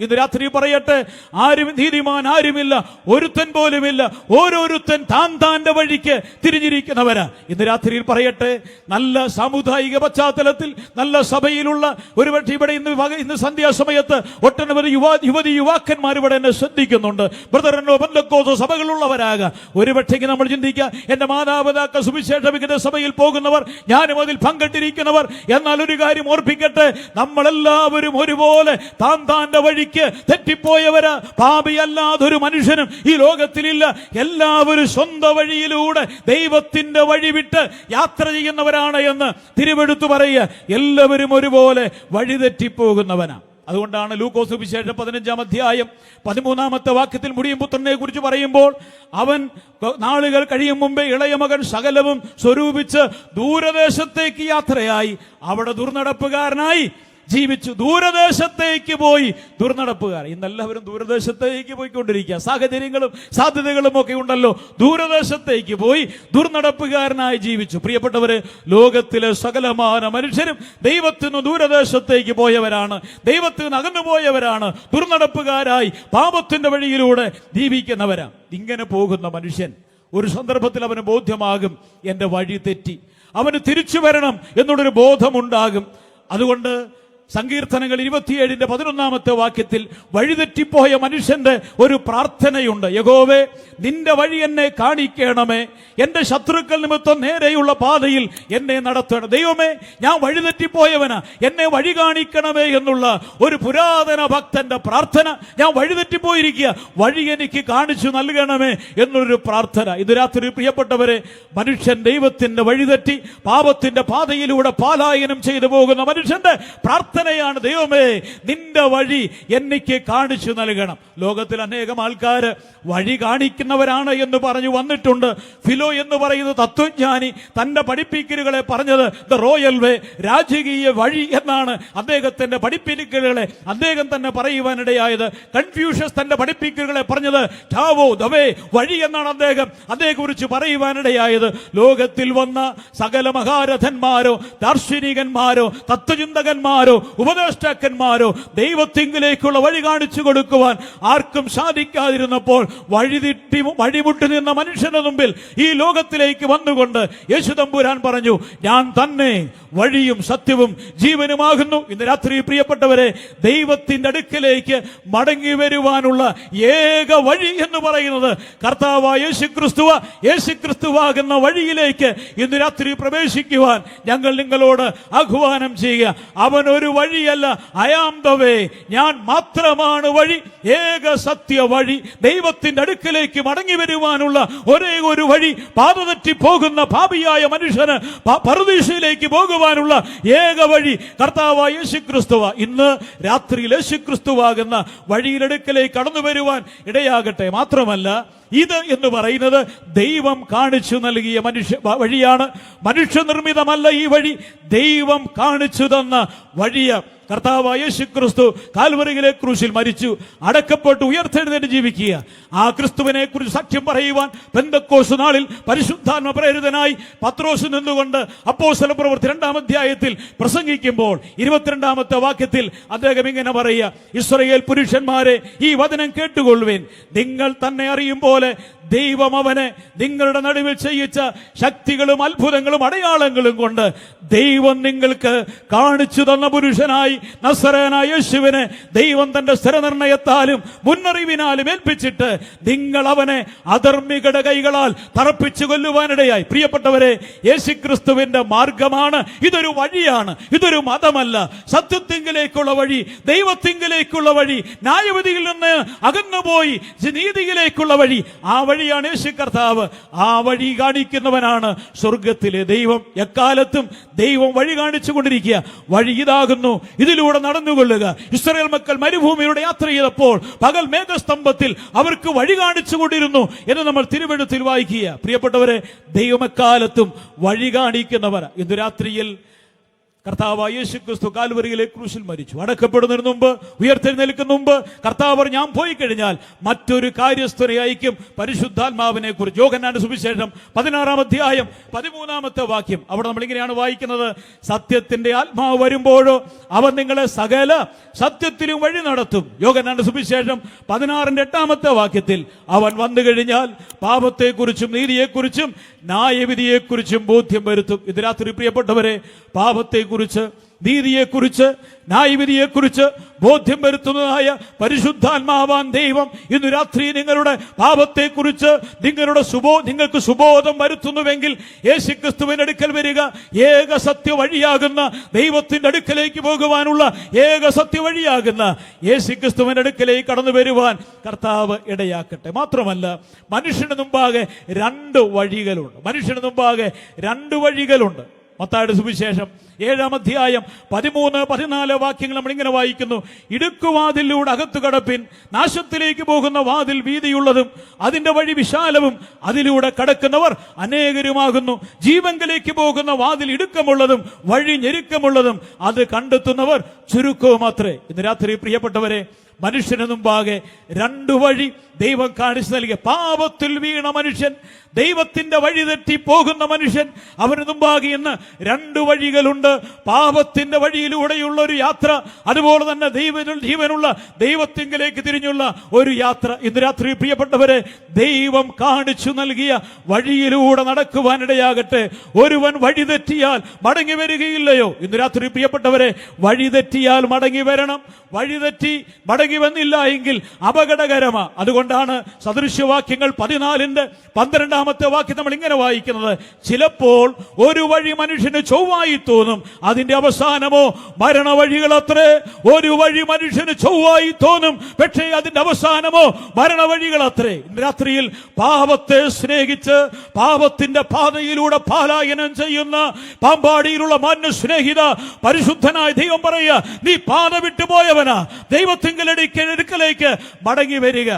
ഇന്ന് രാത്രി പറയട്ടെ. ആരും നീതിമാൻ ആരുമില്ല. ഒരുത്തൻ പോലുമില്ല. ഓരോരുത്തൻ താൻ താന്റെ വഴിക്ക് തിരിഞ്ഞിരിക്കുന്നവരാ. ഇന്ന് രാത്രിയിൽ പറയട്ടെ. നല്ല സാമുദായിക പശ്ചാത്തലത്തിൽ നല്ല സഭയിലുള്ള ഒരുപക്ഷെ ഇവിടെ ഇന്ന് ഇന്ന് സന്ധ്യാസമയത്ത് ഒട്ടനവധി യുവാ യുവതി യുവാക്കന്മാർ ഇവിടെ എന്നെ ശ്രദ്ധിക്കുന്നുണ്ട്. ബ്രദറിനോ ബന്ധക്കോസോ സഭകളുള്ളവരാകാം. ഒരുപക്ഷെങ്കിൽ നമ്മൾ ചിന്തിക്കുക എന്റെ മാതാപിതാക്കൾ സുവിശേഷ വികത സഭയിൽ പോകുന്നവർ ഞാനും അതിൽ പങ്കിട്ടിരിക്കുന്നവർ. എന്നാൽ ഒരു കാര്യം ഓർപ്പിക്കട്ടെ. നമ്മളെല്ലാവരും ഒരുപോലെ താൻ താന്റെ വഴിക്ക് തെറ്റിപ്പോയവര് പാപിയല്ലാതൊരു മനുഷ്യനും ഈ ലോകത്തിലില്ല. എല്ലാവരും സ്വന്തം വഴിയിലൂടെ ദൈവത്തിന്റെ വഴി വിട്ട് യാത്ര ചെയ്യുന്നവരാണ് എന്ന് തിരുവെടുത്തു പറയുക. എല്ലാവരും ഒരുപോലെ വഴി തെറ്റിപ്പോകുന്നവനാണ് അതുകൊണ്ടാണ് ലൂക്കോസ് വിശേഷം പതിനഞ്ചാം അധ്യായം പതിമൂന്നാമത്തെ വാക്യത്തിൽ മുടിയും പുത്രനെ കുറിച്ച് പറയുമ്പോൾ അവൻ നാളുകൾ കഴിയും മുമ്പേ ഇളയ മകൻ സകലവും സ്വരൂപിച്ച് ദൂരദേശത്തേക്ക് യാത്രയായി. അവിടെ ദുർനടപ്പുകാരനായി ജീവിച്ചു ദൂരദേശത്തേക്ക് പോയി ദുർനടപ്പുകാർ. ഇന്നെല്ലാവരും ദൂരദേശത്തേക്ക് പോയിക്കൊണ്ടിരിക്കുക. സാഹചര്യങ്ങളും സാധ്യതകളും ഒക്കെ ഉണ്ടല്ലോ. ദൂരദേശത്തേക്ക് പോയി ദുർനടപ്പുകാരനായി ജീവിച്ചു. പ്രിയപ്പെട്ടവര് ലോകത്തിലെ സകലമാന മനുഷ്യരും ദൈവത്തിന് ദൂരദേശത്തേക്ക് പോയവരാണ്. ദൈവത്തിന് നിന്ന് അകന്നു പോയവരാണ് ദുർനടപ്പുകാരായി പാപത്തിന്റെ വഴിയിലൂടെ ജീവിക്കുന്നവരാ. ഇങ്ങനെ പോകുന്ന മനുഷ്യൻ ഒരു സന്ദർഭത്തിൽ അവന് ബോധ്യമാകും എന്റെ വഴി തെറ്റി. അവന് തിരിച്ചു വരണം എന്നുള്ളൊരു ബോധമുണ്ടാകും. അതുകൊണ്ട് സങ്കീർത്തനങ്ങൾ ഇരുപത്തിയേഴിന്റെ പതിനൊന്നാമത്തെ വാക്യത്തിൽ വഴിതെറ്റിപ്പോയ മനുഷ്യന്റെ ഒരു പ്രാർത്ഥനയുണ്ട്. യഗോവേ നിന്റെ വഴി എന്നെ കാണിക്കണമേ. എന്റെ ശത്രുക്കൾ നിമിത്തം നേരെയുള്ള പാതയിൽ എന്നെ നടത്തണം. ദൈവമേ ഞാൻ വഴിതെറ്റിപ്പോയവന. എന്നെ വഴി കാണിക്കണമേ എന്നുള്ള ഒരു പുരാതന ഭക്തന്റെ പ്രാർത്ഥന ഞാൻ വഴിതെറ്റിപ്പോയിരിക്കുക. വഴി എനിക്ക് കാണിച്ചു നൽകണമേ എന്നൊരു പ്രാർത്ഥന. ഇത് രാത്രി പ്രിയപ്പെട്ടവരെ മനുഷ്യൻ ദൈവത്തിന്റെ വഴിതെറ്റി പാപത്തിന്റെ പാതയിലൂടെ പാലായനം ചെയ്തു പോകുന്ന മനുഷ്യന്റെ പ്രാർത്ഥനയാണ്. ദൈവമേ നിന്റെ വഴി എനിക്ക് കാണിച്ചു നൽകണം. ലോകത്തിൽ അനേകം ആൾക്കാർ വഴി കാണിക്കുന്നവരാണ് എന്ന് പറഞ്ഞു വന്നിട്ടുണ്ട്. ഫിലോ എന്ന് പറയുന്ന തത്വജ്ഞാനി തന്റെ പഠിപ്പിക്കലുകളെ പറഞ്ഞത് ദ റോയൽ വേ രാജകീയ വഴി എന്നാണ്. അദ്ദേഹത്തിന്റെ പഠിപ്പിക്കലുകളെ അദ്ദേഹം തന്നെ പറയുവാനിടയായത്. കൺഫ്യൂഷ്യസ് തന്റെ പഠിപ്പിക്കലുകളെ പറഞ്ഞത് ടാവോ ദവേ വഴി എന്നാണ് അദ്ദേഹം അതേ കുറിച്ച് പറയുവാനിടയായത്. ലോകത്തിൽ വന്ന സകല മഹാരഥന്മാരോ ദാർശനികന്മാരോ തത്വചിന്തകന്മാരോ ഉപദേഷ്ടാക്കന്മാരോ ദൈവത്തിങ്കിലേക്കുള്ള വഴി കാണിച്ചു കൊടുക്കുവാൻ ആർക്കും സാധിക്കാതിരുന്നപ്പോൾ വഴിതിട്ടി വഴിമുട്ടി നിന്ന മനുഷ്യന്റെ മുമ്പിൽ ഈ ലോകത്തിലേക്ക് വന്നുകൊണ്ട് യേശു തമ്പുരാൻ പറഞ്ഞു ഞാൻ തന്നെ വഴിയും സത്യവും ജീവനുമാകുന്നു. ഇന്ന് രാത്രി പ്രിയപ്പെട്ടവരെ ദൈവത്തിന്റെ അടുക്കലേക്ക് മടങ്ങി വരുവാനുള്ള ഏക വഴി എന്ന് പറയുന്നത് കർത്താവ് യേശു ക്രിസ്തുവ യേശു ക്രിസ്തുവാകുന്ന വഴിയിലേക്ക് ഇന്ന് രാത്രി പ്രവേശിക്കുവാൻ ഞങ്ങൾ നിങ്ങളോട് ആഹ്വാനം ചെയ്യുക. അവൻ ഒരു വഴിയല്ല ദവേ ഞാൻ മാത്രമാണ് വഴി. ഏക സത്യ വഴി. ദൈവത്തിന്റെ അടുക്കലേക്ക് മടങ്ങി വരുവാനുള്ള ഒരേ ഒരു വഴി. പാത തെറ്റി പോകുന്ന ഭാവിയായ മനുഷ്യന് പരദീശയിലേക്ക് പോകുവാനുള്ള ഏക വഴി കർത്താവായ യേശു ക്രിസ്തുവ ഇന്ന് രാത്രിയിൽ യേശു ക്രിസ്തുവാകുന്ന വഴിയിലെടുക്കലേക്ക് കടന്നു വരുവാൻ ഇടയാകട്ടെ. മാത്രമല്ല ഇത് എന്ന് പറയുന്നത് ദൈവം കാണിച്ചു നൽകിയ മനുഷ്യ വഴിയാണ്. മനുഷ്യനിർമ്മിതമല്ല ഈ വഴി. ദൈവം കാണിച്ചു തന്ന വഴിയ കർത്താവായ യേശു ക്രിസ്തു കാൽവറിയിലെ ക്രൂശിൽ മരിച്ചു അടക്കപ്പെട്ട് ഉയർത്തെഴുന്നേറ്റ് ജീവിക്കുക. ആ ക്രിസ്തുവിനെ കുറിച്ച് സാക്ഷ്യം പറയുവാൻ പെന്തക്കോസ് നാളിൽ പരിശുദ്ധാത്മ പ്രേരിതനായി പത്രോസ് നിന്നുകൊണ്ട് അപ്പോസ്തല പ്രവൃത്തി രണ്ടാം അധ്യായത്തിൽ പ്രസംഗിക്കുമ്പോൾ ഇരുപത്തിരണ്ടാമത്തെ വാക്യത്തിൽ അദ്ദേഹം ഇങ്ങനെ പറയുക ഇസ്രയേൽ പുരുഷന്മാരെ ഈ വചനം കേട്ടുകൊള്ളുവിൻ. നിങ്ങൾ തന്നെ അറിയും പോലെ ദൈവം അവനെ നിങ്ങളുടെ നടുവിൽ ചെയ്യിച്ച ശക്തികളും അത്ഭുതങ്ങളും അടയാളങ്ങളും കൊണ്ട് ദൈവം നിങ്ങൾക്ക് കാണിച്ചു തന്ന പുരുഷനായി നസറനായ യേശുവിനെ ദൈവം തന്റെ സ്ഥിരനിർണയത്താലും മുന്നറിവിനാലും ഏൽപ്പിച്ചിട്ട് നിങ്ങൾ അവനെ അധർമ്മികട കൈകളാൽ തറപ്പിച്ചു കൊല്ലുവാനിടയായി. പ്രിയപ്പെട്ടവരെ യേശുക്രിസ്തുവിന്റെ മാർഗമാണ് ഇതൊരു വഴിയാണ്. ഇതൊരു മതമല്ല. സത്യത്തിങ്കിലേക്കുള്ള വഴി ദൈവത്തിങ്കിലേക്കുള്ള വഴി ന്യായവിധിയിൽ നിന്ന് അകന്നുപോയി നീതിയിലേക്കുള്ള വഴി ആ വഴിയാണ് യേശു കർത്താവ് ആ വഴി കാണിക്കുന്നവനാണ് സ്വർഗത്തിലെ ദൈവം. എക്കാലത്തും ദൈവം വഴി കാണിച്ചു കൊണ്ടിരിക്കുക വഴി ഇതാകുന്നു. ഇതിലൂടെ നടന്നുകൊള്ളുക. ഇസ്രയേൽ മക്കൾ മരുഭൂമിയുടെ യാത്ര ചെയ്തപ്പോൾ പകൽ മേഘസ്തംഭത്തിൽ അവർക്ക് വഴി കാണിച്ചു കൊണ്ടിരുന്നു എന്ന് നമ്മൾ തിരുവഴുത്തിൽ വായിക്കുക. പ്രിയപ്പെട്ടവരെ ദൈവമക്കാലത്തും വഴി കാണിക്കുന്നവർ ഇന്ന് രാത്രിയിൽ കർത്താവ് യേശു ക്രിസ്തു കാൽവരിയിലെ ക്രൂശിൽ മരിച്ചു. അടക്കപ്പെടുന്നതിന് മുമ്പ് ഉയർത്തെഴുന്നേൽക്കുന്ന മുമ്പ് കർത്താവ് ഞാൻ പോയി കഴിഞ്ഞാൽ മറ്റൊരു കാര്യസ്ഥനെ അയക്കും പരിശുദ്ധാത്മാവിനെ കുറിച്ച് യോഗനാന്റെ സുവിശേഷം പതിനാറാം അധ്യായം പതിമൂന്നാമത്തെ വാക്യം. അവിടെ നമ്മൾ ഇങ്ങനെയാണ് വായിക്കുന്നത്. സത്യത്തിന്റെ ആത്മാവ് വരുമ്പോഴോ അവൻ നിങ്ങളെ സകല സത്യത്തിലും വഴി നടത്തും. യോഗനാന്റെ സുവിശേഷം പതിനാറിന്റെ എട്ടാമത്തെ വാക്യത്തിൽ അവൻ വന്നു കഴിഞ്ഞാൽ പാപത്തെക്കുറിച്ചും നീതിയെക്കുറിച്ചും ന്യായവിധിയെക്കുറിച്ചും ബോധ്യം വരുത്തും. ഇത് രാത്രി പ്രിയപ്പെട്ടവരെ പാപത്തെക്കുറിച്ച് നീതിയെക്കുറിച്ച് ന്യായവിധിയെക്കുറിച്ച് ബോധ്യം വരുത്തുന്നതായ പരിശുദ്ധാത്മാവാൻ ദൈവം ഇന്ന് രാത്രി നിങ്ങളുടെ പാപത്തെക്കുറിച്ച് നിങ്ങളുടെ സുബോ നിങ്ങൾക്ക് സുബോധം വരുത്തുന്നുവെങ്കിൽ യേശുക്രിസ്തുവിന്റെ അടുക്കൽ വരിക. ഏക സത്യ വഴിയാകുന്ന ദൈവത്തിന്റെ അടുക്കലേക്ക് പോകുവാനുള്ള ഏക സത്യ വഴിയാകുന്ന യേശുക്രിസ്തുവിന്റെ അടുക്കലേക്ക് കടന്നു വരുവാൻ കർത്താവ് ഇടയാക്കട്ടെ. മാത്രമല്ല മനുഷ്യന് മുമ്പാകെ രണ്ട് വഴികളുണ്ട്. മനുഷ്യന് മുമ്പാകെ രണ്ട് വഴികളുണ്ട്. മത്തായുടെ സുവിശേഷം ഏഴാം അധ്യായം പതിമൂന്ന് പതിനാല് വാക്യങ്ങൾ നമ്മൾ ഇങ്ങനെ വായിക്കുന്നു. ഇടുക്കുവാതിലൂടെ അകത്തു കടപ്പിൻ നാശത്തിലേക്ക് പോകുന്ന വാതിൽ വീതിയുള്ളതും അതിന്റെ വഴി വിശാലവും അതിലൂടെ കടക്കുന്നവർ അനേകരുമാകുന്നു. ജീവങ്കലേക്ക് പോകുന്ന വാതിൽ ഇടുക്കമുള്ളതും വഴി ഞെരുക്കമുള്ളതും അത് കണ്ടെത്തുന്നവർ ചുരുക്കവുമത്രേ. ഇന്ന് രാത്രി പ്രിയപ്പെട്ടവരെ മനുഷ്യന് മുമ്പാകെ രണ്ടു വഴി ദൈവം കാണിച്ചു നൽകിയ. പാപത്തിൽ വീണ മനുഷ്യൻ ദൈവത്തിന്റെ വഴി തെറ്റി പോകുന്ന മനുഷ്യൻ അവന് മുമ്പാകെ ഇന്ന് രണ്ട് വഴികളുണ്ട്. പാപത്തിന്റെ വഴിയിലൂടെയുള്ള ഒരു യാത്ര അതുപോലെ തന്നെ ദൈവ ജീവനുള്ള ദൈവത്തിങ്കിലേക്ക് തിരിഞ്ഞുള്ള ഒരു യാത്ര. ഇന്ന് രാത്രി പ്രിയപ്പെട്ടവരെ ദൈവം കാണിച്ചു നൽകിയ വഴിയിലൂടെ നടക്കുവാനിടയാകട്ടെ. ഒരുവൻ വഴി തെറ്റിയാൽ മടങ്ങി വരികയില്ലയോ? ഇന്ന് രാത്രി പ്രിയപ്പെട്ടവരെ വഴി തെറ്റിയാൽ മടങ്ങി വരണം. വഴി തെറ്റി മടങ്ങി വന്നില്ല എങ്കിൽ അപകടകരമാ. അതുകൊണ്ടാണ് സദൃശ്യവാക്യങ്ങൾ പതിനാലിന്റെ പന്ത്രണ്ടാമത്തെ വാക്യം നമ്മൾ ഇങ്ങനെ വായിക്കുന്നത്. ചിലപ്പോൾ ഒരു വഴി മനുഷ്യന് ചൊവ്വായി തോന്നും. അതിന്റെ അവസാനമോ മരണവഴികളത്രേ. ഒരു വഴി മനുഷ്യന് ചൊവ്വായി തോന്നും. പക്ഷേ അതിന്റെ അവസാനമോ മരണവഴികളത്രേ. അത്രേ രാത്രിയിൽ പാപത്തെ സ്നേഹിച്ച് പാപത്തിന്റെ പാതയിലൂടെ പാലായനം ചെയ്യുന്ന പാമ്പാടിയിലുള്ള മാന്യ സ്നേഹിത പരിശുദ്ധനായ ദൈവം പറയുക നീ പാത വിട്ടുപോയവനാ. ദൈവത്തിങ്കൽ അടുക്കലേക്ക് മടങ്ങി വരിക.